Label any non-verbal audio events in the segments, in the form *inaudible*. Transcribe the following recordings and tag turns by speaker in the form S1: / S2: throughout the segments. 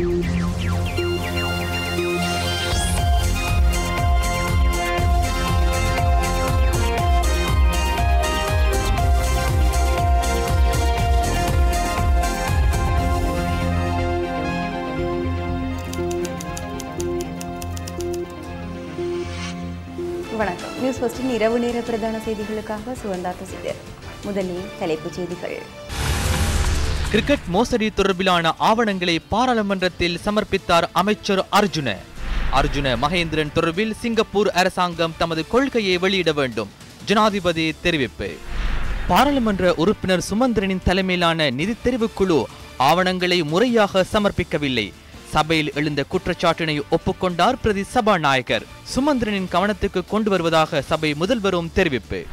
S1: வணக்கம். நியூஸ் ஃபர்ஸ்டின் இரவு நேர பிரதான செய்திகளுக்காக சுகந்தா துசிதர். முதலில் தலைப்புச் செய்திகள்.
S2: கிரிக்கெட் மோசடி தொடர்பிலான ஆவணங்களை பாராளுமன்றத்தில் சமர்ப்பித்தார் அமைச்சர் அர்ஜுன. அர்ஜுன மகேந்திரன் தொடர்பில் சிங்கப்பூர் அரசாங்கம் தமது கொள்கையை வெளியிட வேண்டும். ஜனாதிபதி தெரிவிப்பு. பாராளுமன்ற உறுப்பினர் சுமந்திரனின் தலைமையிலான நிதி தெரிவுக்குழு ஆவணங்களை முறையாக சமர்ப்பிக்கவில்லை. சபையில் எழுந்த குற்றச்சாட்டினை ஒப்புக்கொண்டார் பிரதி சபாநாயகர். சுமந்திரனின் கவனத்துக்கு கொண்டு வருவதாக சபை முதல்வரும் தெரிவிப்பு.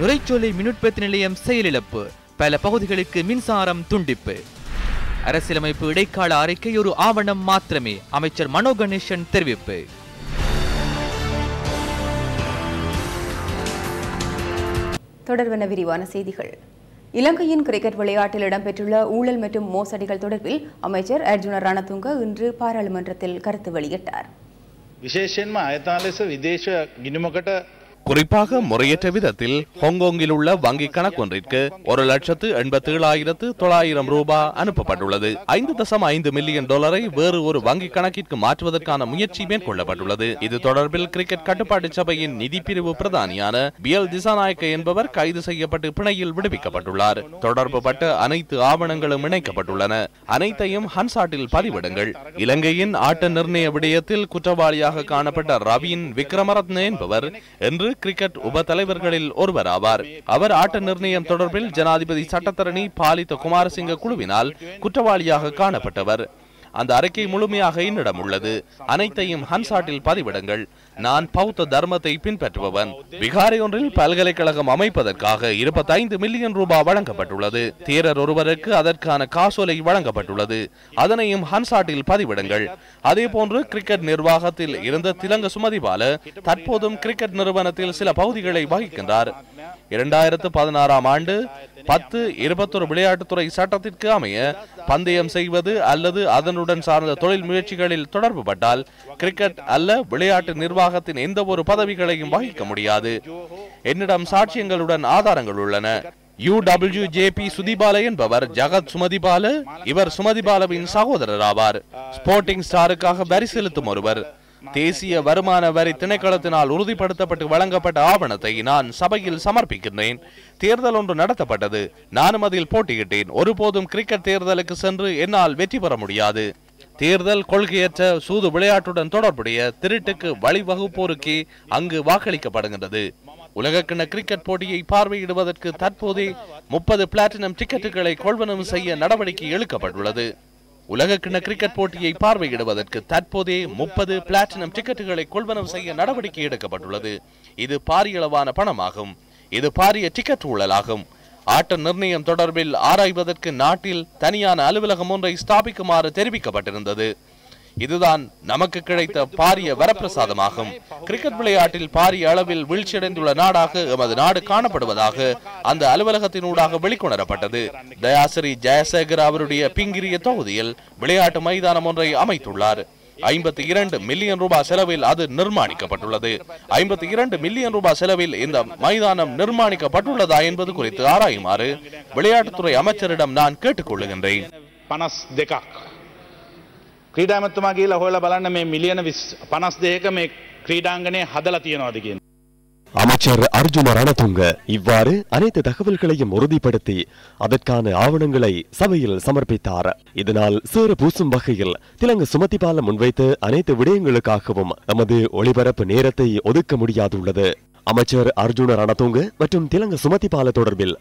S2: நுரைச்சோலை மின்னுற்பத்தி நிலையம் செயலிழப்பு. பல பகுதிகளுக்கு மின்சாரம் துண்டிப்பு. அரசியலமைப்பு இடைக்கால அறிக்கை ஒரு ஆவணம் மாத்திரமே அமைச்சர் மனோ கணேசன் தெரிவிப்பு.
S1: தொடர்வன விரிவான செய்திகள். இலங்கையின் கிரிக்கெட் விளையாட்டில் இடம்பெற்றுள்ள ஊழல் மற்றும் மோசடிகள் தொடர்பில் அமைச்சர் அர்ஜுன ரணதுங்க இன்று பாராளுமன்றத்தில் கருத்து வெளியிட்டார்.
S3: விசேஷமா விதேச கிணிமகட்ட
S4: குறிப்பாக முறையற்ற விதத்தில் ஹாங்காங்கில் உள்ள வங்கி கணக்கொன்றிற்கு ஒரு லட்சத்து எண்பத்தி ஏழாயிரத்து தொள்ளாயிரம் ரூபாய் அனுப்பப்பட்டுள்ளது. ஐந்து தசம் ஐந்து மில்லியன் டாலரை வேறு ஒரு வங்கி கணக்கிற்கு மாற்றுவதற்கான முயற்சி மேற்கொள்ளப்பட்டுள்ளது. இது தொடர்பில் கிரிக்கெட் கட்டுப்பாட்டு சபையின் நிதி பிரிவு பிரதானியான பி எல் திசாநாயக்க என்பவர் கைது செய்யப்பட்டு பிணையில் விடுவிக்கப்பட்டுள்ளார். தொடர்புபட்ட அனைத்து ஆவணங்களும் இணைக்கப்பட்டுள்ளன. அனைத்தையும் ஹன்சாட்டில் பதிவிடுங்கள். இலங்கையின் ஆட்ட நிர்ணய விடயத்தில் குற்றவாளியாக காணப்பட்ட ரவியின் விக்ரமரத்ன என்பவர் என்று கிரிக்கெட் உப தலைவர்களில் ஒருவர் ஆவார். அவர் ஆட்ட நிர்ணயம் தொடர்பில் ஜனாதிபதி சட்டத்தரணி பாலித்த குமாரசிங்க குழுவினால் குற்றவாளியாக காணப்பட்டவர். அந்த அறிக்கை முழுமையாக என்னிடம் உள்ளது. அனைத்தையும் ஹன்சாட்டில் பதிவிடுங்கள். நான் பௌத்த தர்மத்தை பின்பற்றுபவன். விகாரை ஒன்றில் பல்கலைக்கழகம் அமைப்பதற்காக இருபத்தைந்து மில்லியன் ரூபாய் வழங்கப்பட்டுள்ளது. தீரர் ஒருவருக்கு அதற்கான காசோலை வழங்கப்பட்டுள்ளது. அதனையும் ஹன்சாட்டில் பதிவிடுங்கள். அதே போன்று கிரிக்கெட் நிர்வாகத்தில் இருந்த திலங்க சுமதிபால தற்போதும் கிரிக்கெட் நிறுவனத்தில் சில பகுதிகளை வகிக்கின்றார். இரண்டாயிரத்து பதினாறாம் ஆண்டு பத்து இருபத்தொரு விளையாட்டுத்துறை சட்டத்திற்கு அமைய பந்தயம் செய்வது அல்லது அதனுடன் சார்ந்த தொழில் முயற்சிகளில் தொடர்பு பட்டால் கிரிக்கெட் அல்ல விளையாட்டு நிர்வாகத்தின் எந்த ஒரு பதவிகளையும் வகிக்க முடியாது. என்னிடம் சாட்சியங்களுடன் ஆதாரங்கள் உள்ளன. யூடபிள்யூ யுடபிள்யூஜேபி சுதிபால என்பவர் ஜகத் சுமதிபால இவர் சுமதிபாலவின் சகோதரர் ஆவார் ஸ்போர்ட்டிங் ஸ்டாருக்காக வரி செலுத்தும் ஒருவர். தேசிய வருமான வரி திணைக்களத்தினால் உறுதிப்படுத்தப்பட்டு வழங்கப்பட்ட ஆவணத்தை நான் சபையில் சமர்ப்பிக்கின்றேன். தேர்தல் ஒன்று நடத்தப்பட்டது. நானும் அதில் போட்டியிட்டேன். ஒருபோதும் கிரிக்கெட் தேர்தலுக்கு சென்று என்னால் வெற்றி பெற முடியாது. தேர்தல் கொள்கையற்ற சூது விளையாட்டுடன் தொடர்புடைய திருட்டுக்கு வழிவகுப்போருக்கு அங்கு வாக்களிக்கப்படுகின்றது. உலகக்கிண கிரிக்கெட் போட்டியை பார்வையிடுவதற்கு தற்போதே முப்பது பிளாட்டினம் டிக்கெட்டுகளை கொள்வனம் செய்ய நடவடிக்கை எடுக்கப்பட்டுள்ளது. உலகக்கிண கிரிக்கெட் போட்டியை பார்வையிடுவதற்கு தற்போதே முப்பது பிளாட்டினம் டிக்கெட்டுகளை கொள்வனம் செய்ய நடவடிக்கை எடுக்கப்பட்டுள்ளது. இது பாரியளவான பணமாகும். இது பாரிய டிக்கெட் ஊழலாகும். ஆட்ட நிர்ணயம் தொடர்பில் ஆராய்வதற்கு நாட்டில் தனியான அலுவலகம் ஒன்றை ஸ்தாபிக்குமாறு தெரிவிக்கப்பட்டிருந்தது. இதுதான் நமக்கு கிடைத்த பாரிய வரப்பிரசாதமாகும். கிரிக்கெட் விளையாட்டில் பாரிய அளவில் வீழ்ச்சியடைந்துள்ள நாடாக எமது நாடு காணப்படுவதாக அந்த அலுவலகத்தினூடாக வெளிக்கொணரப்பட்டது. தயாசிரி ஜெயசேகர் அவருடைய பிங்கிரிய தொகுதியில் விளையாட்டு மைதானம் ஒன்றை அமைத்துள்ளார். ஐம்பத்தி இரண்டு மில்லியன் ரூபாய் செலவில் அது நிர்மாணிக்கப்பட்டுள்ளது ஐம்பத்தி இரண்டு மில்லியன் ரூபாய் செலவில் இந்த மைதானம் நிர்மாணிக்கப்பட்டுள்ளதா என்பது குறித்து ஆராயுமாறு விளையாட்டுத்துறை அமைச்சரிடம் நான் கேட்டுக்கொள்ளுகின்றேன்
S3: පනස් දෙකක්. ක්‍රීඩාමත්තුමා කියලා හොල බලන්න මේ මිලියන පනස් දෙක මේ ක්‍රීඩාංගනය හදල තියෙනවාද කියෙන්.
S5: அமைச்சர் அர்ஜுன ரணதுங்க இவ்வாறு அனைத்து தகவல்களையும் உறுதிப்படுத்தி அதற்கான ஆவணங்களை சபையில் சமர்ப்பித்தார். இதனால் சேறு பூசும் வகையில் திலங்கு சுமதிபால முன்வைத்த அனைத்து விடயங்களுக்காகவும் நமது ஒளிபரப்பு நேரத்தை ஒதுக்க முடியாதுள்ளது. அமைச்சர் அர்ஜுன ரணதுங்க மற்றும் திலங்கு சுமதிபால தொடர்பில்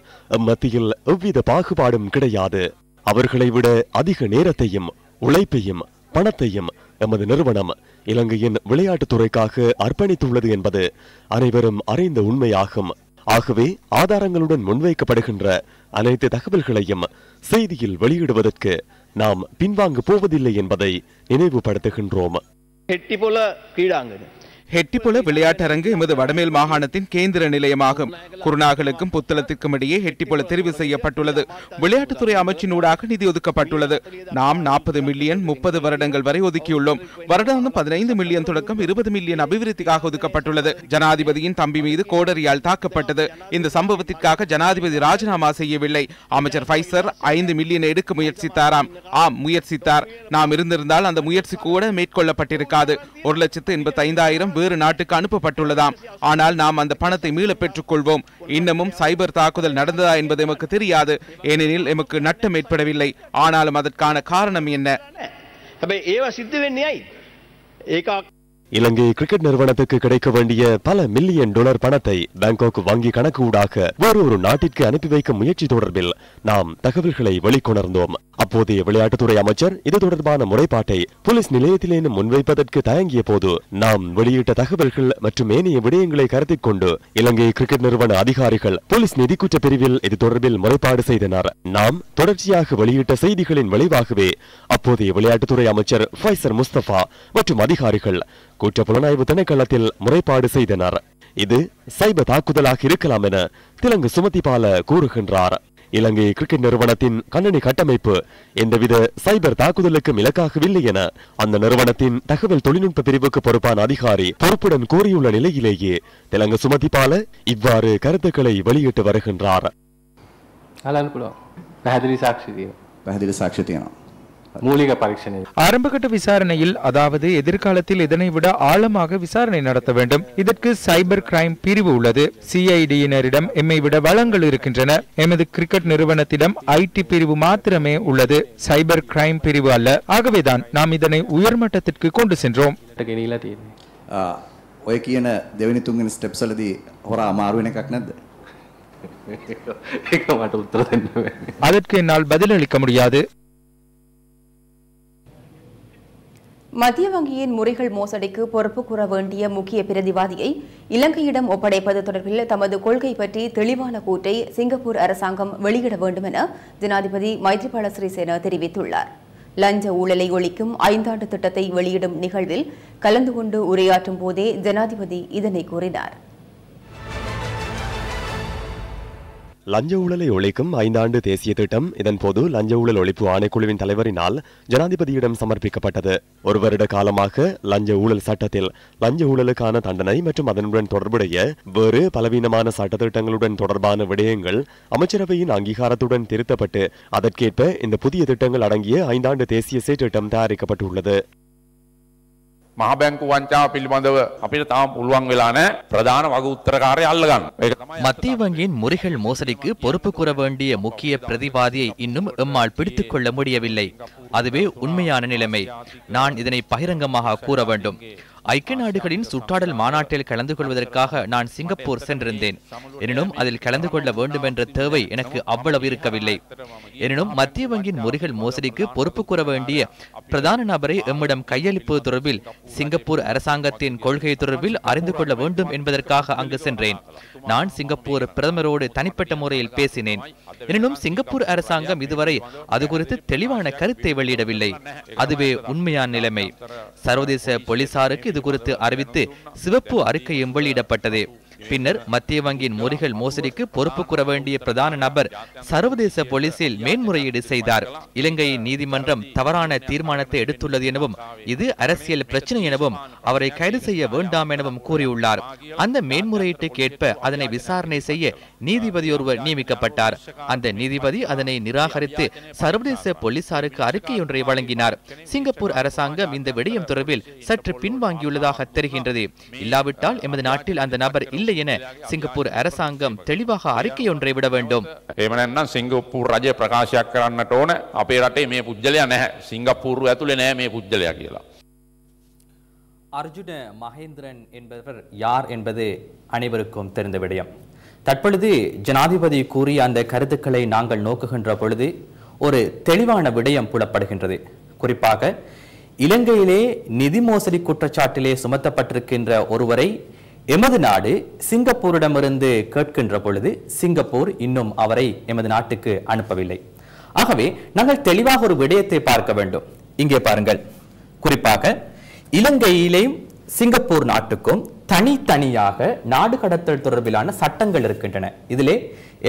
S5: மத்தியில் எவ்வித பாகுபாடும் கிடையாது. அவர்களை விட அதிக நேரத்தையும் உழைப்பையும் பணத்தையும் எமது நிறுவனம் இலங்கையின் விளையாட்டுத்துறைக்காக அர்ப்பணித்துள்ளது என்பது அனைவரும் அறிந்த உண்மையாகும். ஆகவே ஆதாரங்களுடன் முன்வைக்கப்படுகின்ற அனைத்து தகவல்களையும் செய்தியில் வெளியிடுவதற்கு நாம் பின்வாங்க போவதில்லை என்பதை நினைவுபடுத்துகின்றோம்.
S6: ஹெட்டிப்புல விளையாட்டரங்கு எமது வடமேல் மாகாணத்தின் கேந்திர நிலையமாகும். குருநாகலுக்கும் புத்தளத்திற்கும் இடையே ஹெட்டிப்புல தெரிவு செய்யப்பட்டுள்ளது. விளையாட்டுத்துறை அமைச்சினூடாக நிதி ஒதுக்கப்பட்டுள்ளது. நாம் நாற்பது மில்லியன் முப்பது வருடங்கள் வரை ஒதுக்கியுள்ளோம். வருடாந்தம் பதினைந்து மில்லியன் தொடக்கம் இருபது மில்லியன் அபிவிருத்திக்காக ஒதுக்கப்பட்டுள்ளது. ஜனாதிபதியின் தம்பி மீது கோடரியால் தாக்கப்பட்டது. இந்த சம்பவத்திற்காக ஜனாதிபதி ராஜினாமா செய்யவில்லை. அமைச்சர் ஃபைசர் ஐந்து மில்லியன் எடுக்க முயற்சித்தாராம். ஆம் முயற்சித்தார். நாம் இருந்திருந்தால் அந்த முயற்சி கூட மேற்கொள்ளப்பட்டிருக்காது. ஒரு லட்சத்து எண்பத்தி ஐந்தாயிரம் வேறு நாட்டுக்கு அனுப்பப்பட்டுள்ளதாம். ஆனால் நாம் அந்த பணத்தை மீள பெற்றுக் கொள்வோம் இன்னமும் சைபர் தாக்குதல் நடந்ததா என்பது எமக்கு தெரியாது. ஏனெனில் எமக்கு நட்டம் ஏற்படவில்லை. ஆனாலும் அதற்கான காரணம் என்ன?
S5: இலங்கை கிரிக்கெட் நிறுவனத்துக்கு கிடைக்க வேண்டிய பல மில்லியன் டாலர் பணத்தை பாங்காக் வங்கி கணக்கு ஊடாக வேறொரு நாட்டிற்கு அனுப்பி வைக்க முயற்சி தொடர்பில் நாம் தகவல்களை வெளிக்கொணர்ந்தோம். அப்போதைய விளையாட்டுத்துறை அமைச்சர் இது தொடர்பான முறைப்பாட்டை போலீஸ் நிலையத்திலேனும் முன்வைப்பதற்கு தயங்கிய போது நாம் வெளியிட்ட தகவல்கள் மற்றும் ஏனைய விடயங்களை கருத்தில் கொண்டு இலங்கை கிரிக்கெட் நிறுவன அதிகாரிகள் போலீஸ் நிதி குற்ற பிரிவில் இது தொடர்பில் முறைப்பாடு செய்தனர். நாம் தொடர்ச்சியாக வெளியிட்ட செய்திகளின் விளைவாகவே அப்போதைய விளையாட்டுத்துறை அமைச்சர் ஃபைசர் முஸ்தபா மற்றும் அதிகாரிகள் குற்ற புலனாய்வு திணைக்களத்தில் முறைப்பாடு செய்தனர் இது சைபர் தாக்குதலாக இருக்கலாம் என திலங்கு சுமதிபால கூறுகின்றார் இலங்கை கிரிக்கெட் நிறுவனத்தின் கண்ணணி கட்டமைப்பு எந்தவித சைபர் தாக்குதலுக்கும் இலக்காகவில்லை என அந்த நிறுவனத்தின் தகவல் தொழில்நுட்ப பிரிவுக்கு பொறுப்பான அதிகாரி பொறுப்புடன் கூறியுள்ள நிலையிலேயே திலங்கு சுமதிபால இவ்வாறு கருத்துக்களை வெளியிட்டு வருகின்றார்
S7: හලන්න පුළුවන් පැහැදිලි සාක්ෂි තියෙනවා.
S8: පැහැදිලි සාක්ෂි තියෙනවා.
S7: මූලික පරීක්ෂණය.
S9: ஆரம்பகட்ட விசாரணையில் அதாவது எதிர்காலத்தில் இதனை விட ஆழமாக விசாரணை நடத்த வேண்டும் இதற்கு சைபர் கிரைம் பிரிவு உள்ளது சிஐடியினரிடம் எம்மை விட வளங்கள் இருக்கின்றன எமது கிரிக்கெட் நிறுவனத்திடம் ஐடி பிரிவு மாத்திரமே உள்ளது சைபர் கிரைம் பிரிவு அல்ல ஆகவேதான் நாம் இதனை உயர்மட்டத்திற்கு கொண்டு சென்றோம்
S7: ගෙනීලා තියෙන්නේ.
S8: ආ, ඔය කියන දෙවනි තුන්වෙනි ස්ටෙප්ස් වලදී හොරා අමාරු වෙන එකක් නැද්ද?
S7: ඒක මට උත්තර දෙන්න බැහැ.
S9: அதற்கு என்னால் பதிலளிக்க முடியாது
S1: மத்திய வங்கியின் முறைகள் மோசடிக்கு பொறுப்பு கூற வேண்டிய முக்கிய பிரதிவாதியை இலங்கையிடம் ஒப்படைப்பது தொடர்பில் தமது கொள்கை பற்றி தெளிவான கூட்டை சிங்கப்பூர் அரசாங்கம் வெளியிட வேண்டும் என ஜனாதிபதி மைத்ரிபால சிறிசேன தெரிவித்துள்ளார். லஞ்ச ஊழலை ஒழிக்கும் ஐந்தாண்டு திட்டத்தை வெளியிடும் நிகழ்வில் கலந்து கொண்டு உரையாற்றும் போதே ஜனாதிபதி இதனை கூறினார்.
S5: லஞ்ச ஊழலை ஒழிக்கும் ஐந்தாண்டு தேசிய திட்டம். இதன்போது லஞ்ச ஊழல் ஒழிப்பு ஆணைக்குழுவின் தலைவரினால் ஜனாதிபதியிடம் சமர்ப்பிக்கப்பட்டது. ஒரு வருட காலமாக லஞ்ச ஊழல் சட்டத்தில் லஞ்ச ஊழலுக்கான தண்டனை மற்றும் அதனுடன் தொடர்புடைய வேறு பலவீனமான சட்டத்திட்டங்களுடன் தொடர்பான விடயங்கள் அமைச்சரவையின் அங்கீகாரத்துடன் திருத்தப்பட்டு அதற்கேற்ப இந்த புதிய திட்டங்கள் அடங்கிய ஐந்தாண்டு தேசிய செயற்றிட்டம் தயாரிக்கப்பட்டுள்ளது.
S10: මහබැංකු වංචාව පිළිබඳව අපිට තාම පුළුවන් වෙලා නැහැ ප්‍රධාන වග උත්තරකාරය අල්ලගන්න. ඒක තමයි
S2: மத்திய வங்கியின் முறைகள் மோசடிக்கு பொறுப்பு கூற வேண்டிய முக்கிய பிரதிவாதியை இன்னும் எம்மால் பிடித்துக் கொள்ள முடியவில்லை அதுவே உண்மையான நிலைமை நான் இதனை பகிரங்கமாக கூற வேண்டும் ஐக்கிய நாடுகளின் சுற்றாடல் மாநாட்டில் கலந்து கொள்வதற்காக நான் சிங்கப்பூர் சென்றிருந்தேன். எனினும் அதில் கலந்து கொள்ள வேண்டும் என்ற தேவை எனக்கு அவ்வளவு இருக்கவில்லை. எனினும் மத்திய வங்கியின் முறிகள் மோசடிக்கு பொறுப்பு கூற வேண்டிய பிரதான நபரை எம்மிடம் கையளிப்பது தொடர்பில் சிங்கப்பூர் அரசாங்கத்தின் கொள்கை தொடர்பில் அறிந்து கொள்ள வேண்டும் என்பதற்காக அங்கு சென்றேன். நான் சிங்கப்பூர் பிரதமரோடு தனிப்பட்ட முறையில் பேசினேன். எனினும் சிங்கப்பூர் அரசாங்கம் இதுவரை அது குறித்து தெளிவான கருத்தை வெளியிடவில்லை. அதுவே உண்மையான நிலைமை. சர்வதேச போலீசாருக்கு இது குறித்து அறிவித்து சிவப்பு அறிக்கையும் வெளியிடப்பட்டது. பின்னர் மத்திய வங்கியின் முறைகள் மோசடிக்கு பொறுப்பு கூற வேண்டிய பிரதான நபர் சர்வதேச போலீசில் மேன்முறையீடு செய்தார். இலங்கையின் நீதிமன்றம் தவறான தீர்மானத்தை எடுத்துள்ளது எனவும் இது அரசியல் பிரச்சனை எனவும் அவரை கைது செய்ய வேண்டாம் எனவும் கூறியுள்ளார். அந்த மேன்முறையீட்டுக்கு ஏற்ப அதனை விசாரணை செய்ய நீதிபதி ஒருவர் நியமிக்கப்பட்டார். அந்த நீதிபதி அதனை நிராகரித்து சர்வதேச போலீசாருக்கு அறிக்கை ஒன்றை வழங்கினார். சிங்கப்பூர் அரசாங்கம் இந்த விடயம் தொடர்பில் சற்று பின்வாங்கியுள்ளதாக தெரிகின்றது. இல்லாவிட்டால் எமது நாட்டில் அந்த நபர் இல்லை என சிங்கப்பூர் அரசாங்கம் தெளிவாக அறிக்கை ஒன்றை விட வேண்டும்
S10: එහෙම නැත්නම් සිංගප්පූරු රජය ප්‍රකාශයක් කරන්නට ඕන අපේ රටේ මේ පුද්ගලයා නැහැ. සිංගප්පූරු ඇතුලේ නැහැ මේ පුද්ගලයා කියලා.
S11: அர்ஜுன மகேந்திரன் என்பவர் யார் என்பது அனைவருக்கும் தெரிந்த விடயம் தற்பொழுது ஜனாதிபதி கூறிய அந்த கருத்துக்களை நாங்கள் நோக்குகின்ற பொழுது ஒரு தெளிவான விடயம் புலப்படுகின்றது குறிப்பாக இலங்கையிலே நிதி மோசடி குற்றச்சாட்டிலே சுமத்தப்பட்டிருக்கின்ற ஒருவரை எமது நாடு சிங்கப்பூரிடமிருந்து கேட்கின்ற பொழுது சிங்கப்பூர் இன்னும் அவரை எமது நாட்டுக்கு அனுப்பவில்லை. ஆகவே நாங்கள் தெளிவாக ஒரு விடயத்தை பார்க்க வேண்டும். இங்கே பாருங்கள். குறிப்பாக இலங்கையிலேயும் சிங்கப்பூர் நாட்டுக்கும் தனித்தனியாக நாடு கடத்தல் தொடர்பிலான சட்டங்கள் இருக்கின்றன. இதிலே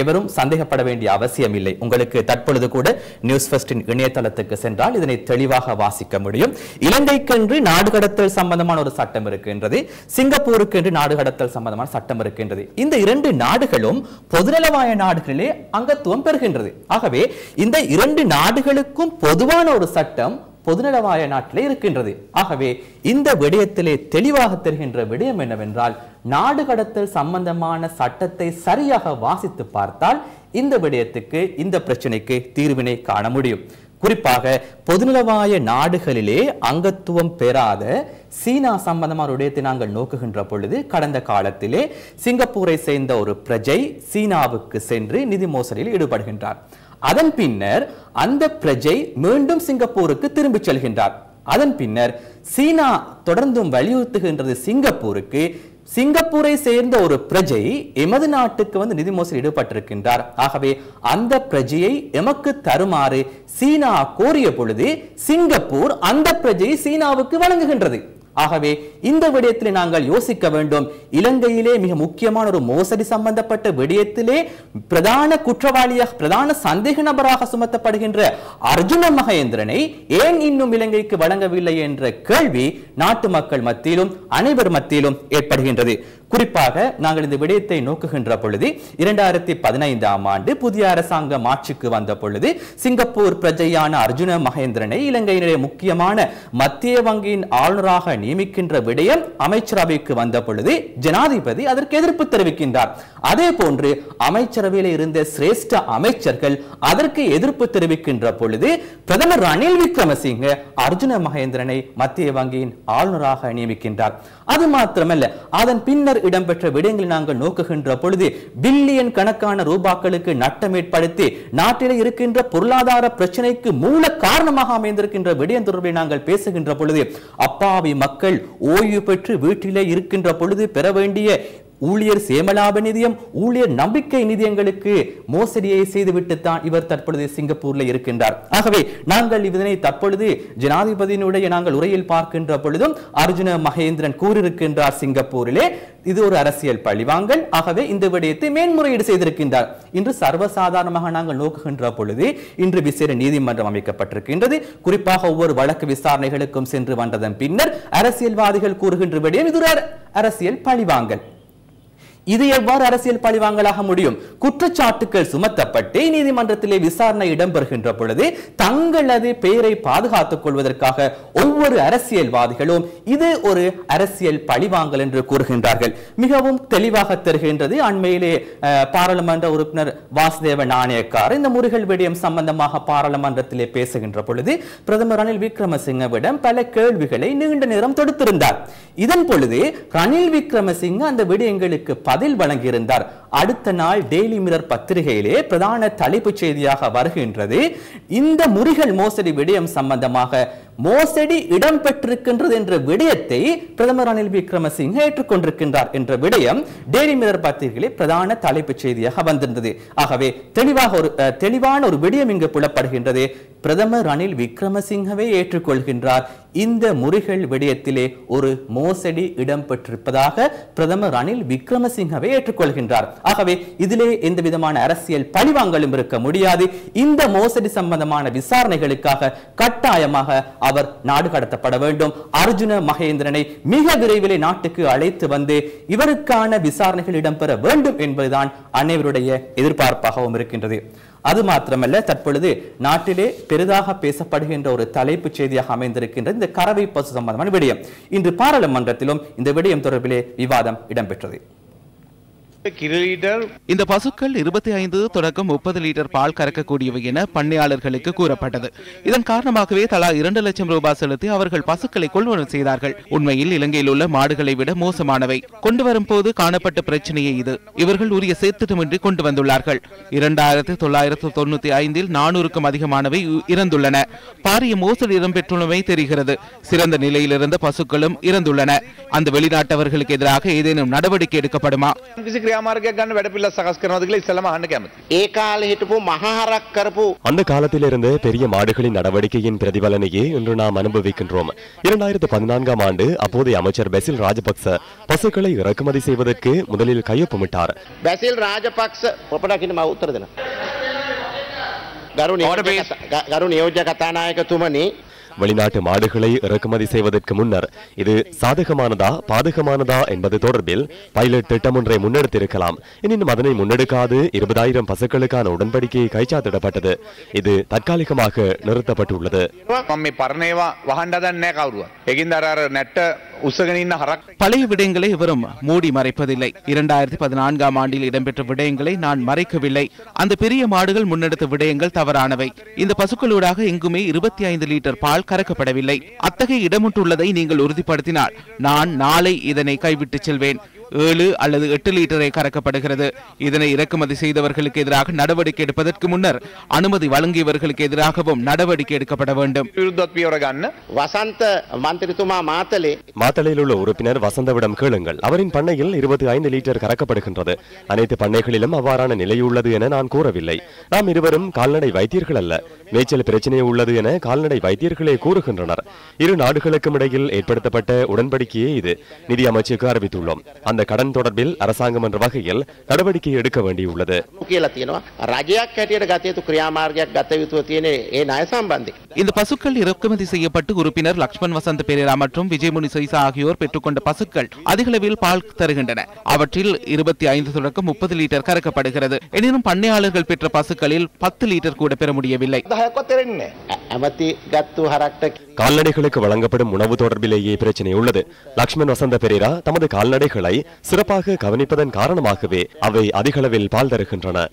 S11: எவரும் சந்தேகப்பட வேண்டிய அவசியம் இல்லை உங்களுக்கு தற்பொழுது கூட நியூஸ் ஃபர்ஸ்டின் இணையதளத்துக்கு சென்றால் இதனை தெளிவாக வாசிக்க முடியும். இலங்கைக்கென்று நாடு கடத்தல் சம்பந்தமான ஒரு சட்டம் இருக்கின்றது. சிங்கப்பூருக்கு என்று நாடு கடத்தல் சம்பந்தமான சட்டம் இருக்கின்றது. இந்த இரண்டு நாடுகளும் பொதுநலவாய நாடுகளிலே அங்கத்துவம் பெறுகின்றது. ஆகவே இந்த இரண்டு நாடுகளுக்கும் பொதுவான ஒரு சட்டம் பொதுநலவாய நாட்டிலே இருக்கின்றது. ஆகவே இந்த விடயத்திலே தெளிவாக தெரிகின்ற விடயம் என்னவென்றால் நாடு கடத்தல் சம்பந்தமான சட்டத்தை சரியாக வாசித்து பார்த்தால் இந்த விடயத்துக்கு இந்த பிரச்சனைக்கு தீர்வினை காண முடியும். குறிப்பாக பொதுநலவாய நாடுகளிலே அங்கத்துவம் பெறாத சீனா சம்பந்தமான விடயத்தை நாங்கள் நோக்குகின்ற பொழுது கடந்த காலத்திலே சிங்கப்பூரை சேர்ந்த ஒரு பிரஜை சீனாவுக்கு சென்று நிதி மோசடியில் ஈடுபடுகின்றார். அதன் பின்னர் அந்த பிரஜை மீண்டும் சிங்கப்பூருக்கு திரும்பிச் செல்கின்றார். அதன் பின்னர் சீனா தொடர்ந்தும் வலியுறுத்துகின்றது சிங்கப்பூருக்கு. சிங்கப்பூரை சேர்ந்த ஒரு பிரஜை எமது நாட்டுக்கு வந்து நிதி மோசடி ஈடுபட்டிருக்கின்றார். ஆகவே அந்த பிரஜையை எமக்கு தருமாறு சீனா கோரிய பொழுது சிங்கப்பூர் அந்த பிரஜையை சீனாவுக்கு வழங்குகின்றது. ஆகவே இந்த விடயத்திலே நாங்கள் யோசிக்க வேண்டும். இலங்கையிலே மிக முக்கியமான ஒரு மோசடி சம்பந்தப்பட்ட விடயத்திலே பிரதான குற்றவாளியாக பிரதான சந்தேக நபராக சுமத்தப்படுகின்ற அர்ஜுன மகேந்திரனை ஏன் இன்னும் இலங்கைக்கு வழங்கவில்லை என்ற கேள்வி நாட்டு மக்கள் மத்தியிலும் அனைவர் மத்தியிலும் ஏற்படுகின்றது. குறிப்பாக நாங்கள் இந்த விடயத்தை நோக்குகின்ற பொழுது இரண்டாயிரத்தி பதினைந்தாம் ஆண்டு புதிய அரசாங்கம் ஆட்சிக்கு வந்த பொழுது சிங்கப்பூர் பிரஜையான அர்ஜுன மகேந்திரனை இலங்கையினுடைய முக்கியமான மத்திய வங்கியின் ஆளுநராக நியமிக்கின்ற விடயம் அமைச்சரவைக்கு வந்த பொழுது ஜனாதிபதி அதற்கு எதிர்ப்பு தெரிவிக்கின்றார். அதே போன்று அமைச்சரவையில் இருந்த சிரேஷ்ட அமைச்சர்கள் அதற்கு எதிர்ப்பு தெரிவிக்கின்ற பொழுது பிரதமர் ரணில் விக்ரமசிங்க அர்ஜுன மகேந்திரனை மத்திய வங்கியின் ஆளுநராக நியமிக்கின்றார். அது மாத்திரமல்ல அதன் பின்னர் இடம்பெற்ற விடயங்களை நாங்கள் நோக்குகின்ற பொழுது பில்லியன் கணக்கான ரூபாக்களுக்கு நட்டம் ஏற்படுத்தி நாட்டிலே இருக்கின்ற பொருளாதார பிரச்சனைக்கு மூல காரணமாக அமைந்திருக்கின்ற விடயம் தொடர்பில் நாங்கள் பேசுகின்ற பொழுது அப்பாவி மக்கள் ஓய்வு பெற்று வீட்டிலே இருக்கின்ற பொழுது பெற வேண்டிய ஊழியர் சேமலாப நிதியம் ஊழியர் நம்பிக்கை நிதியங்களுக்கு மோசடியை செய்துவிட்டுத்தான் இவர் தற்பொழுது சிங்கப்பூர்ல இருக்கின்றார். ஆகவே நாங்கள் இதனை தற்பொழுது ஜனாதிபதியினுடைய நாங்கள் உரையில் பார்க்கின்ற பொழுதும் அர்ஜுன மகேந்திரன் கூறியிருக்கின்றார் சிங்கப்பூரிலே இது ஒரு அரசியல் பழிவாங்கல். ஆகவே இந்த விடயத்தை மேன்முறையீடு செய்திருக்கின்றார். இன்று சர்வசாதாரணமாக நாங்கள் நோக்குகின்ற பொழுது இன்று விசேட நீதிமன்றம் அமைக்கப்பட்டிருக்கின்றது. குறிப்பாக ஒவ்வொரு வழக்கு விசாரணைகளுக்கும் சென்று வந்ததன் பின்னர் அரசியல்வாதிகள் கூறுகின்ற விடயம் இது ஒரு அரசியல் பழிவாங்கல். இது எவ்வாறு அரசியல் பழிவாங்கலாக முடியும்? குற்றச்சாட்டுகள் சுமத்தப்பட்டு நீதிமன்றத்திலே விசாரணை இடம்பெறுகின்ற பொழுது தங்களது பெயரை பாதுகாத்துக் கொள்வதற்காக ஒவ்வொரு அரசியல்வாதிகளும் இது ஒரு அரசியல் பழிவாங்கல் என்று கூறுகின்றார்கள். மிகவும் தெளிவாக தெரிகின்றது. அண்மையிலே பாராளுமன்ற உறுப்பினர் வாசுதேவ நாணயக்கார் இந்த முருகல் விடயம் சம்பந்தமாக பாராளுமன்றத்திலே பேசுகின்ற பொழுது பிரதமர் ரணில் விக்ரமசிங்கவிடம் பல கேள்விகளை நீண்ட நேரம் தொடுத்திருந்தார். இதன் பொழுது ரணில் விக்ரமசிங்க அந்த விடயங்களுக்கு பதில் வழங்கியிருந்தார். அடுத்த நாள் டெய்லி மிரர் பத்திரிகையிலே பிரதான தலைப்புச் செய்தியாக வருகின்றது. இந்த முறிகள் மோசடி விடயம் சம்பந்தமாக மோசடி இடம்பெற்றிருக்கின்றது என்ற விடயத்தை பிரதமர் ரணில் விக்ரமசிங்க ஏற்றுக்கொண்டிருக்கின்றார் என்ற விடயம் டெய்லி மிரர் பத்திரிகையிலே பிரதான தலைப்புச் செய்தியாக வந்திருந்தது. ஆகவே தெளிவாக ஒரு தெளிவான ஒரு விடயம் இங்கு புலப்படுகின்றது. பிரதமர் ரணில் விக்ரமசிங்கவே ஏற்றுக்கொள்கின்றார். இந்த முறிகள் விடயத்திலே ஒரு மோசடி இடம்பெற்றிருப்பதாக பிரதமர் ரணில் விக்ரமசிங்கவே ஏற்றுக்கொள்கின்றார். ஆகவே இதிலே எந்த விதமான அரசியல் பழிவாங்கலும் இருக்க முடியாது. இந்த மோசடி சம்பந்தமான விசாரணைகளுக்காக கட்டாயமாக அவர் நாடு கடத்தப்பட வேண்டும். அர்ஜுன மகேந்திரனை மிக விரைவிலே நாட்டுக்கு அழைத்து வந்து இவருக்கான விசாரணைகள் இடம்பெற வேண்டும் என்பதுதான் அனைவருடைய எதிர்பார்ப்பாகவும் இருக்கின்றது. அது மாத்திரமல்ல தற்பொழுது நாட்டிலே பெரிதாக பேசப்படுகின்ற ஒரு தலைப்புச் செய்தியாக அமைந்திருக்கின்ற இந்த கறவை பசு சம்பந்தமான விடயம். இன்று பாராளுமன்றத்திலும் இந்த விடயம் தொடர்பிலே விவாதம் இடம்பெற்றது.
S6: இந்த பசுக்கள் இருபத்தி ஐந்து தொடக்கம் முப்பது லிட்டர் பால் கறக்கக்கூடியவை என பண்ணையாளர்களுக்கு கூறப்பட்டது. இதன் காரணமாகவே தலா இரண்டு லட்சம் ரூபாய் செலுத்தி அவர்கள் பசுக்களை கொள்வனவு செய்தார்கள். உண்மையில் இலங்கையில் உள்ள மாடுகளை விட மோசமானவை. கொண்டு வரும் போது காணப்பட்ட பிரச்சனையே இது. இவர்கள் உரிய சேர்த்திட்டமின்றி கொண்டு வந்துள்ளார்கள். இரண்டாயிரத்தி தொள்ளாயிரத்து தொண்ணூத்தி ஐந்தில் நானூறுக்கும் அதிகமானவை இறந்துள்ளன. பாரிய மோசடி இடம்பெற்றுள்ளமை தெரிகிறது. சிறந்த நிலையில் இருந்த பசுக்களும் இறந்துள்ளன. அந்த வெளிநாட்டவர்களுக்கு எதிராக ஏதேனும் நடவடிக்கை எடுக்கப்படுமா?
S3: ක්‍රියාමාර්ගයක් ගන්න වැඩපිළිවෙල සකස් කරනවද කියලා ඉස්සෙල්ලාම අහන්න කැමතියි.
S12: ඒ කාලේ හිටපු මහහරක් කරපු
S5: அந்த காலத்திலிருந்து பெரிய மாடுகளின் நடவடிக்கையின் பிரதிபலனையே இன்று நாம் அனுபவிக்கின்றோம் இரண்டாயிரத்து பதினான்காம் ஆண்டு அப்போதைய அமைச்சர் பெசில் ராஜபக்ச பசுக்களை இறக்குமதி செய்வதற்கு முதலில் கையொப்பமிட்டார்
S12: බැසිල් රාජපක්ෂ ඔපටකින මව උත්තර දෙන. ගරු නියෝජ්‍ය කතා- ගරු නියෝජ්‍ය කතානායකතුමනි
S5: வெளிநாட்டு மாடுகளை இறக்குமதி செய்வதற்கு முன்னர் இது சாதகமானதா பாதகமானதா என்பது தொடர்பில் பைலட் திட்டம் ஒன்றை முன்னெடுத்திருக்கலாம். எனினும் அதனை முன்னெடுக்காது இருபதாயிரம் பசுக்களுக்கான உடன்படிக்கை கைச்சாத்திடப்பட்டது. இது தற்காலிகமாக நிறுத்தப்பட்டுள்ளது.
S6: பழைய விடயங்களை இவரும் மூடி மறைப்பதில்லை. இரண்டாயிரத்தி பதினான்காம் ஆண்டில் இடம்பெற்ற விடயங்களை நான் மறைக்கவில்லை. அந்த பெரிய மாடுகள் முன்னெடுத்த விடயங்கள் தவறானவை. இந்த பசுக்களூடாக எங்குமே இருபத்தி ஐந்து லிட்டர் பால் கறக்கப்படவில்லை. அத்தகைய இடமுட்டுள்ளதை நீங்கள் உறுதிப்படுத்தினால் நான் நாளை இதனை கைவிட்டு செல்வேன். ஏழு அல்லது எட்டு லிட்டரை கறக்கப்படுகிறது. இதனை இறக்குமதி செய்தவர்களுக்கு எதிராக நடவடிக்கை எடுப்பதற்கு முன்னர் அனுமதி வழங்கியவர்களுக்கு எதிராகவும் நடவடிக்கை எடுக்கப்பட வேண்டும்.
S5: மாத்தலையில் உள்ள உறுப்பினர் வசந்தவிடம் கேளுங்கள். அவரின் பண்ணையில் இருபத்தி ஐந்து லிட்டர் கறக்கப்படுகின்றது. அனைத்து பண்ணைகளிலும் அவ்வாறான நிலை உள்ளது என நான் கூறவில்லை. நாம் இருவரும் கால்நடை வைத்தியர்கள் அல்ல. மேய்ச்சல் பிரச்சனை உள்ளது என கால்நடை வைத்தியர்களே கூறுகின்றனர். இரு நாடுகளுக்கும் இடையில் ஏற்படுத்தப்பட்ட உடன்படிக்கையே இது. நிதி அமைச்சுக்கு அறிவித்துள்ளோம். அந்த கடன் தொடர்பில் அரசாங்கம் என்ற வகையில் நடவடிக்கை எடுக்க வேண்டியுள்ளது.
S6: இந்த பசுக்கள் இறக்குமதி செய்யப்பட்டு உறுப்பினர் லக்ஷ்மண் வசந்த் பெரேரா மற்றும் விஜயமுனி சைசா ஆகியோர் பெற்றுக்கொண்ட பசுக்கள் அதிகளவில் பால் தருகின்றன. அவற்றில் இருபத்தி ஐந்து தொடக்கம் முப்பது லிட்டர் கறக்கப்படுகிறது. எனினும் பண்ணையாளர்கள் பெற்ற பசுக்களில் பத்து லிட்டர் கூட பெற முடியவில்லை.
S5: கால்நடைகளுக்கு வழங்கப்படும் உணவு தொடர்பிலேயே பிரச்சனை உள்ளது. லக்ஷ்மண் வசந்த பெரேரா தமது கால்நடைகளை சிறப்பாக கவனிப்பதன் காரணமாகவே அவை அதிகளவில் பால் தருகின்றன.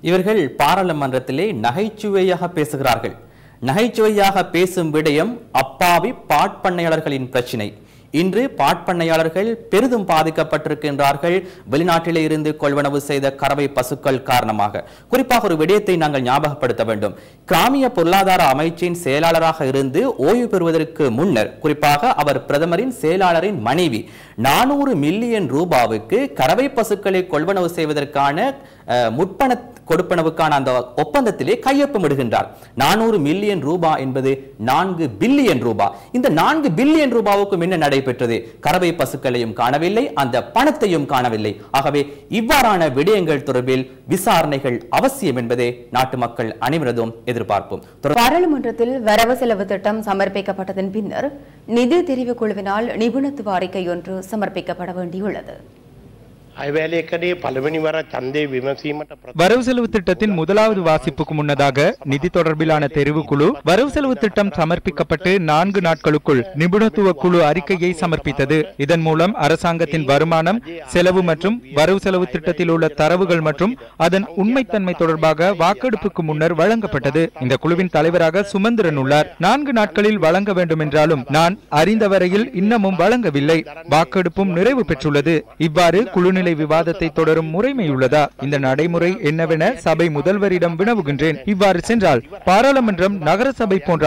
S11: இவர்கள் பாராளுமன்றத்திலே நகைச்சுவையாக பேசுகிறார்கள். நகைச்சுவையாக பேசும் விடயம் அப்பாவி பாட்பண்ணையாளர்களின் பிரச்சினை. இன்று பாட்பண்ணையாளர்கள் பெரிதும் பாதிக்கப்பட்டிருக்கின்றார்கள். வெளிநாட்டிலே இருந்து கொள்வனவு செய்த கறவை பசுக்கள் காரணமாக. குறிப்பாக ஒரு விடயத்தை நாங்கள் ஞாபகப்படுத்த வேண்டும். கிராமிய பொருளாதார அமைச்சின் செயலாளராக இருந்து ஓய்வு பெறுவதற்கு முன்னர் குறிப்பாக அவர் பிரதமரின் செயலாளரின் மனைவி நானூறு மில்லியன் ரூபாவுக்கு கறவை பசுக்களை கொள்வனவு செய்வதற்கான முற்பண கொடுப்பனவுக்கான அந்த ஒப்பந்தத்திலே கையொப்பமிடுகின்றார். நானூறு மில்லியன் ரூபாய் என்பது நான்கு பில்லியன் ரூபாய் இந்த நான்கு பில்லியன் ரூபாவுக்கும் என்ன நடைபெற்றது? கறவை பசுக்களையும் காணவில்லை அந்த பணத்தையும் காணவில்லை. ஆகவே இவ்வாறான விடயங்கள் தொடர்பில் விசாரணைகள் அவசியம் என்பதே நாட்டு மக்கள் அனைவரதும் எதிர்பார்ப்பும்.
S1: பாராளுமன்றத்தில் வரவு செலவு திட்டம் சமர்ப்பிக்கப்பட்டதன் பின்னர் நிதி தெரிவு குழுவினால் நிபுணத்துவ அறிக்கை ஒன்று சமர்ப்பிக்கப்பட வேண்டியுள்ளது.
S9: வரவு செலவு திட்டத்தின் முதலாவது வாசிப்புக்கு முன்னதாக நிதி தொடர்பிலான தெரிவுக்குழு வரவு செலவு திட்டம் சமர்ப்பிக்கப்பட்டு நான்கு நாட்களுக்குள் நிபுணத்துவ குழு அறிக்கையை சமர்ப்பித்தது. இதன் மூலம் அரசாங்கத்தின் வருமானம் செலவு மற்றும் வரவு செலவு திட்டத்தில் உள்ள தரவுகள் மற்றும் அதன் உண்மைத்தன்மை தொடர்பாக வாக்கெடுப்புக்கு முன்னர் வழங்கப்பட்டது. இந்த குழுவின் தலைவராக சுமந்திரன் உள்ளார். நான்கு நாட்களில் வழங்க வேண்டும் என்றாலும் நான் அறிந்த வரையில் இன்னமும் வழங்கவில்லை. வாக்கெடுப்பும் நிறைவு பெற்றுள்ளது. இவ்வாறு குழுநிலை மேல்நிலை விவாதத்தை தொடரும் முறைமை இந்த நடைமுறை என்னவென சபை முதல்வரிடம் வினவுகின்றேன். இவ்வாறு சென்றால் பாராளுமன்றம் நகரசபை போன்று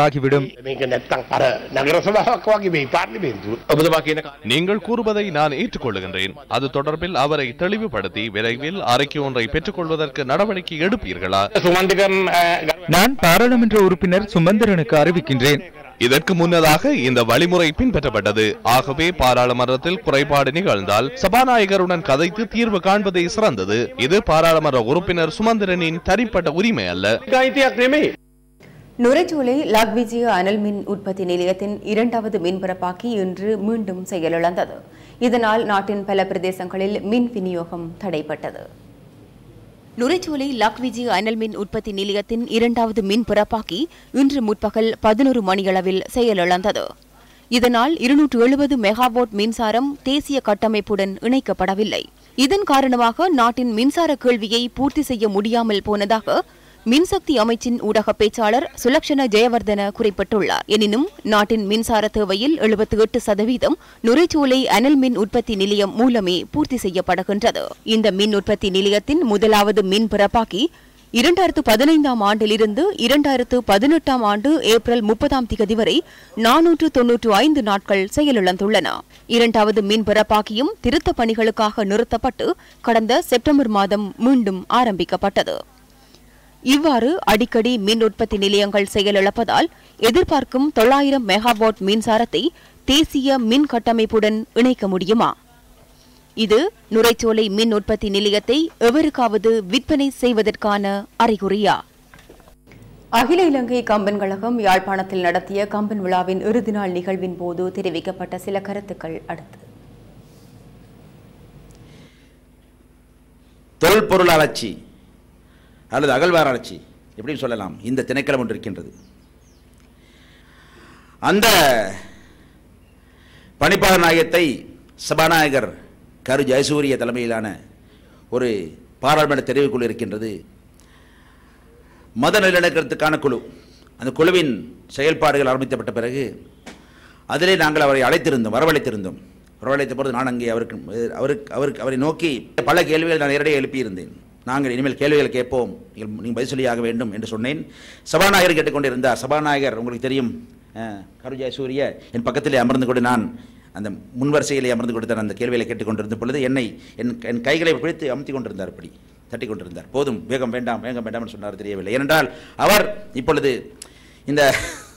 S4: நீங்கள் கூறுவதை நான் ஏற்றுக்கொள்ளுகின்றேன். அது தொடர்பில் அவரை தெளிவுபடுத்தி விரைவில் அறிக்கை ஒன்றை பெற்றுக் பெற்றுக்கொள்வதற்கு நடவடிக்கை எடுப்பீர்களா?
S9: நான் பாராளுமன்ற உறுப்பினர் சுமந்திரனுக்கு அறிவிக்கின்றேன்.
S4: இதற்கு முன்னதாக இந்த வழிமுறை பின்பற்றப்பட்டது. ஆகவே பாராளுமன்றத்தில் குறைபாடு நிகழ்ந்தால் சபாநாயகருடன் கதைத்து தீர்வு காண்பதே சிறந்தது. இது பாராளுமன்ற உறுப்பினர் சுமந்திரனின் தனிப்பட்ட உரிமை அல்ல.
S1: நுரைச்சூலை லாக்விஜிய அனல் மின் உற்பத்தி நிலையத்தின் இரண்டாவது மின்பரப்பாக்கி இன்று மீண்டும் செயலிழந்தது. இதனால் நாட்டின் பல பிரதேசங்களில் மின் விநியோகம் தடைப்பட்டது நுரைச்சோலை லக்விஜி அனல் மின் உற்பத்தி நிலையத்தின் இரண்டாவது மின் பிறப்பாக்கி இன்று முற்பகல் பதினொரு மணியளவில் செயலிழந்தது. இதனால் இருநூற்று எழுபது மெகாவாட் மின்சாரம் தேசிய கட்டமைப்புடன் இணைக்கப்படவில்லை. இதன் காரணமாக நாட்டின் மின்சார கேள்வியை பூர்த்தி செய்ய முடியாமல் போனதாக மின்சக்தி அமைச்சின் ஊடக பேச்சாளர் சுலக்ஷண ஜெயவர்தன குறிப்பிட்டுள்ளார். எனினும் நாட்டின் மின்சார தேவையில் எழுபத்தி எட்டு சதவீதம் நுரைச்சோலை அனல் மின் உற்பத்தி நிலையம் மூலமே பூர்த்தி செய்யப்படுகின்றது. இந்த மின் உற்பத்தி நிலையத்தின் முதலாவது மின் பிறப்பாக்கி இரண்டாயிரத்து பதினைந்தாம் ஆண்டிலிருந்து இரண்டாயிரத்து பதினெட்டாம் ஆண்டு ஏப்ரல் முப்பதாம் திகதி வரை நானூற்று தொன்னூற்று ஐந்து நாட்கள் செயலிழந்துள்ளன. இரண்டாவது மின் பரப்பாக்கியும் திருத்தப் பணிகளுக்காக நிறுத்தப்பட்டு கடந்த செப்டம்பர் மாதம் மீண்டும் ஆரம்பிக்கப்பட்டது. இவ்வாறு அடிக்கடி மின் உற்பத்தி நிலையங்கள் செயலிழப்பதால் எதிர்பார்க்கும் தொள்ளாயிரம் மெகாவாட் மின்சாரத்தை தேசிய மின் கட்டமைப்புடன் இணைக்க முடியுமா? இது நுரைச்சோலை மின் உற்பத்தி நிலையத்தை எவருக்காவது விற்பனை செய்வதற்கான அறிகுறியா? அகில இலங்கை கம்பன் கழகம் யாழ்ப்பாணத்தில் நடத்திய கம்பன் விழாவின் இறுதி நாள் நிகழ்வின் போது தெரிவிக்கப்பட்ட சில கருத்துக்கள் அடுத்து.
S13: தொல்பொருள் ஆராய்ச்சி அல்லது அகழ்வாராய்ச்சி எப்படின்னு சொல்லலாம். இந்த திணைக்களம் ஒன்று இருக்கின்றது. அந்த பணிப்பாளர் நாயகத்தை சபாநாயகர் கரு ஜெயசூரிய தலைமையிலான ஒரு பாராளுமன்ற தெரிவுக்குழு இருக்கின்றது. மத நல்லிணக்கத்துக்கான குழு. அந்த குழுவின் செயல்பாடுகள் ஆரம்பிக்கப்பட்ட பிறகு அதிலே நாங்கள் அவரை அழைத்திருந்தோம் வரவழைத்திருந்தோம். வரவழைத்த பொழுது நான் அங்கே அவருக்கு அவருக்கு அவருக்கு அவரை நோக்கி பல கேள்விகள் நான் நேரடியாக எழுப்பியிருந்தேன். நாங்கள் இனிமேல் கேள்விகள் கேட்போம். நீங்கள் நீங்கள் பதில் சொல்லியாக வேண்டும் என்று சொன்னேன். சபாநாயகர் கேட்டுக்கொண்டிருந்தார். சபாநாயகர் உங்களுக்கு தெரியும் அஹ், சூரிய என் பக்கத்திலே அமர்ந்து கொண்டு நான் அந்த முன்வரிசையிலே அமர்ந்து கொடுத்தேன் அந்த கேள்விகளை கேட்டுக்கொண்டிருந்த பொழுது என்னை என் என் கைகளை பிடித்து அமுத்தி கொண்டிருந்தார் இப்படி தட்டி கொண்டிருந்தார். போதும் வேகம் வேண்டாம் வேகம் வேண்டாம் என்று சொன்னார் தெரியவில்லை. ஏனென்றால் அவர் இப்பொழுது இந்த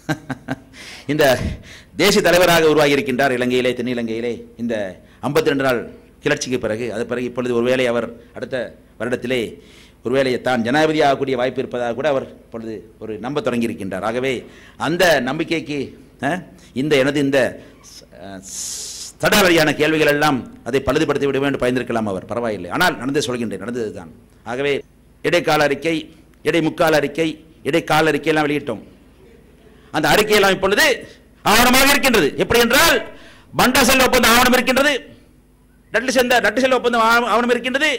S13: *laughs* இந்த தேசிய தலைவராக உருவாகி இருக்கின்றார் இலங்கையிலே தென்னிலங்கையிலே. இந்த 52 ரெண்டு நாள் கிளர்ச்சிக்கு பிறகு அது பிறகு இப்பொழுது ஒருவேளை அவர் அடுத்த வருடத்திலே ஒருவேளை தான் ஜனாதிபதி ஆகக்கூடிய வாய்ப்பு இருப்பதாக கூட அவர் இப்பொழுது ஒரு நம்ப தொடங்கி இருக்கின்றார் ஆகவே அந்த நம்பிக்கைக்கு இந்த எனது இந்த அஹ், கேள்விகள் எல்லாம் அதை பழுதுபடுத்தி விட வேண்டும் பயந்திருக்கலாம் அவர். பரவாயில்லை. ஆனால் நடந்தே சொல்கின்றேன் நடந்ததுதான். ஆகவே இடைக்கால அறிக்கை இடை முக்கால் அறிக்கை இடைக்கால அறிக்கை எல்லாம் வெளியிட்டோம். அந்த அறிக்கையெல்லாம் இப்பொழுது ஆவணமாக இருக்கின்றது. எப்படி என்றால் பண்டாசல் ஒப்பந்தம் ஆவணம் இருக்கின்றது. டட்லி செந்த ஒப்பந்தம் ஆவணம் இருக்கின்றது.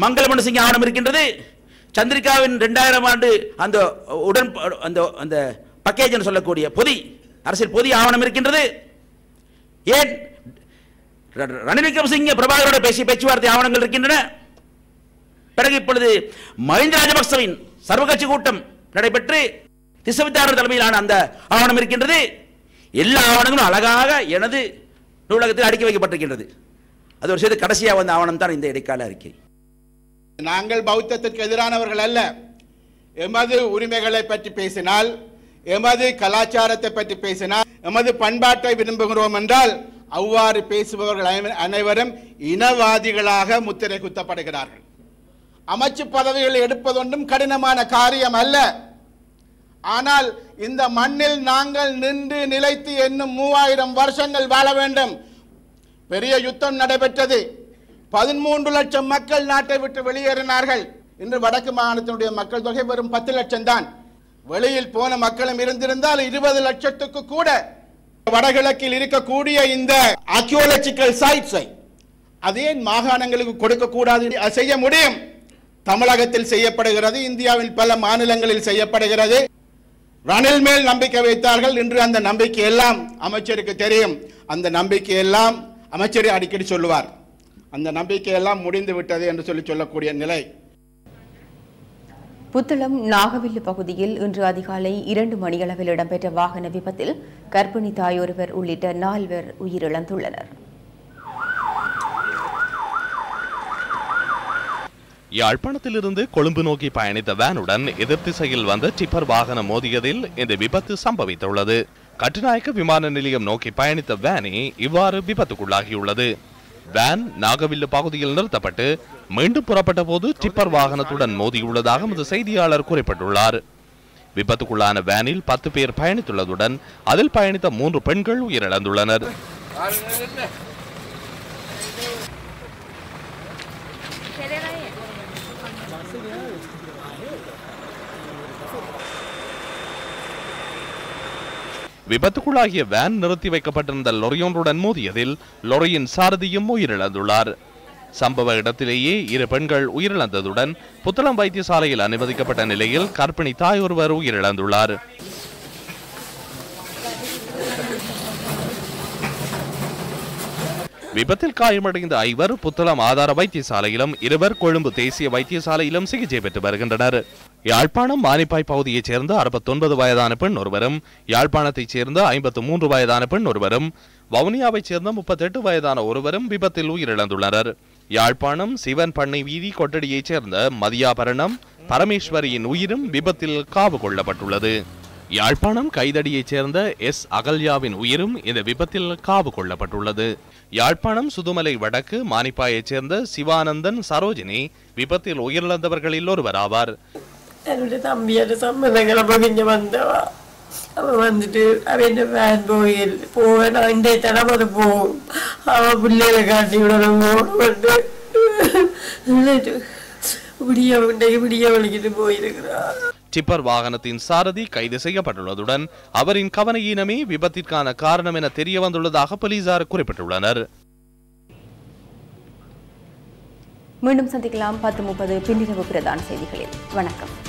S13: மங்களமணி சிங் ஆவணம் இருக்கின்றது. சந்திரிகாவின் ரெண்டாயிரம் ஆண்டு அந்த உடன் அந்த அந்த பக்கேஜ் என்று சொல்லக்கூடிய பொதி அரசியல் பொதி ஆவணம் இருக்கின்றது. ஏன்? ர- ரணில் விக்ரமசிங்க பிரபாகரோட பேசிய பேச்சுவார்த்தை ஆவணங்கள் இருக்கின்றன. பிறகு இப்பொழுது மஹிந்த ராஜபக்சவின் சர்வகட்சி கூட்டம் நடைபெற்று திசவித்தாரர் தலைமையிலான அந்த ஆவணம் இருக்கின்றது. எல்லா ஆவணங்களும் அழகாக எனது நூலகத்தில் அடுக்கி வைக்கப்பட்டிருக்கின்றது. அது ஒரு செய்து கடைசியாக வந்த ஆவணம் தான் இந்த இடைக்கால அறிக்கை.
S14: நாங்கள் பௌத்தத்திற்கு எதிரானவர்கள் அல்ல. எமது உரிமைகளை பற்றி பேசினால் எமது கலாச்சாரத்தை பற்றி பேசினால் எமது பண்பாட்டை விரும்புகிறோம் என்றால் அவ்வாறு பேசுபவர்கள் அனைவரும் இனவாதிகளாக முத்திரை குத்தப்படுகிறார்கள். அமைச்சு பதவிகள் எடுப்பதொன்றும் கடினமான காரியம் அல்ல. ஆனால் இந்த மண்ணில் நாங்கள் நின்று நிலைத்து என்னும் மூவாயிரம் வருஷங்கள் வாழ வேண்டும். பெரிய யுத்தம் நடைபெற்றது. பதிமூன்று லட்சம் மக்கள் நாட்டை விட்டு வெளியேறினார்கள். இன்று வடக்கு மாகாணத்தினுடைய மக்கள் தொகை வெறும் பத்து லட்சம் தான். வெளியில் போன மக்களும் இருந்திருந்தால் இருபது லட்சத்துக்கு கூட வடகிழக்கில் இருக்கக்கூடிய இந்த ஆர்கியோலஜிக்கல் சைட்ஸை அதே மாகாணங்களுக்கு கொடுக்க கூடாது. செய்ய முடியும். தமிழகத்தில் செய்யப்படுகிறது இந்தியாவில் பல மாநிலங்களில் செய்யப்படுகிறது. ரணில் மேல் நம்பிக்கை வைத்தார்கள். இன்று அந்த நம்பிக்கை எல்லாம் அமைச்சருக்கு தெரியும். அந்த நம்பிக்கை எல்லாம் அமைச்சர் அடிக்கடி சொல்லுவார். அந்த நம்பிக்கை எல்லாம் முடிந்து விட்டது என்று சொல்லி சொல்லக்கூடிய நிலை.
S1: புத்தளம் நாகவில்லு பகுதியில் இன்று அதிகாலை இரண்டு மணியளவில் இடம்பெற்ற வாகன விபத்தில் கர்ப்பிணி தாயொருவர் உள்ளிட்ட நால்வர் உயிரிழந்துள்ளனர்.
S4: யாழ்ப்பாணத்திலிருந்து கொழும்பு நோக்கி பயணித்த வேனுடன் எதிர் திசையில் வந்த டிப்பர் வாகனம் மோதியதில் இந்த விபத்து சம்பவித்துள்ளது. கட்டுநாயக்க விமான நிலையம் நோக்கி பயணித்த வேனே இவ்வாறு விபத்துக்குள்ளாகியுள்ளது. வேன் நாகவில்லு பகுதியில் நிறுத்தப்பட்டு மீண்டும் புறப்பட்ட போது டிப்பர் வாகனத்துடன் மோதியுள்ளதாக எமது செய்தியாளர் குறிப்பிட்டுள்ளார். விபத்துக்குள்ளான வேனில் பத்து பேர் பயணித்துள்ளதுடன் அதில் பயணித்த மூன்று பெண்கள் உயிரிழந்துள்ளனர். விபத்துக்குள்ளாகிய வேன் நிறுத்தி வைக்கப்பட்டிருந்த லொரியொன்றுடன் மோதியதில் லொரியின் சாரதியும் உயிரிழந்துள்ளார். சம்பவ இடத்திலேயே இரு பெண்கள் உயிரிழந்ததுடன் புத்தளம் வைத்தியசாலையில் அனுமதிக்கப்பட்ட நிலையில் கர்ப்பிணி தாய் ஒருவர் உயிரிழந்துள்ளார். விபத்தில் காயமடைந்த ஐவர் புத்தளம் ஆதார வைத்தியசாலையிலும் இருவர் கொழும்பு தேசிய வைத்தியசாலையிலும் சிகிச்சை பெற்று வருகின்றனர். யாழ்ப்பாணம் மானிப்பாய் பகுதியைச் சேர்ந்த அறுபத்தொன்பது வயதான பெண் ஒருவரும் யாழ்ப்பாணத்தைச் சேர்ந்த ஐம்பத்து மூன்று வயதான பெண் ஒருவரும் வவுனியாவைச் சேர்ந்த முப்பத்தெட்டு வயதான ஒருவரும் விபத்தில் உயிரிழந்துள்ளனர். யாழ்ப்பாணம் சிவன் பண்ணை வீதி கொட்டடியைச் சேர்ந்த மதியாபரணம் பரமேஸ்வரியின் உயிரும் விபத்தில் காவு கொள்ளப்பட்டுள்ளது. யாழ்ப்பாணம் கைதடியைச் சேர்ந்த எஸ். அகல்யாவின் உயிரும் இந்த விபத்தில் காவு கொள்ளப்பட்டுள்ளது. யாழ்ப்பாணம் சுதுமலை வடக்கு மானிப்பாயைச் சேர்ந்த சிவானந்தன் சரோஜினி விபத்தில் உயிரிழந்தவர்களில் ஒருவர் ஆவார்
S15: என்னுடைய தம்பியோட சம்மந்தங்களை இங்கே வந்தவா அவன் வந்துட்டு அவன் வேன் போயில் போக நான் இன்றைய தடம் அது போகும் அவன் பிள்ளைகளை காட்டி விடணும் போட்டு விடிய இன்றைக்கு விடிய வலிக்கிட்டு போயிருக்கிறான்
S4: டிப்பர் வாகனத்தின் சாரதி கைது செய்யப்பட்டுள்ளதுடன் அவரின் கவனஈனமே விபத்திற்கான காரணம் என தெரிய வந்துள்ளதாக போலீசார் குறிப்பிட்டுள்ளனர்
S1: மீண்டும் சந்திக்கலாம் பத்து முப்பது பின்னிரவு பிரதான செய்திகளில் வணக்கம்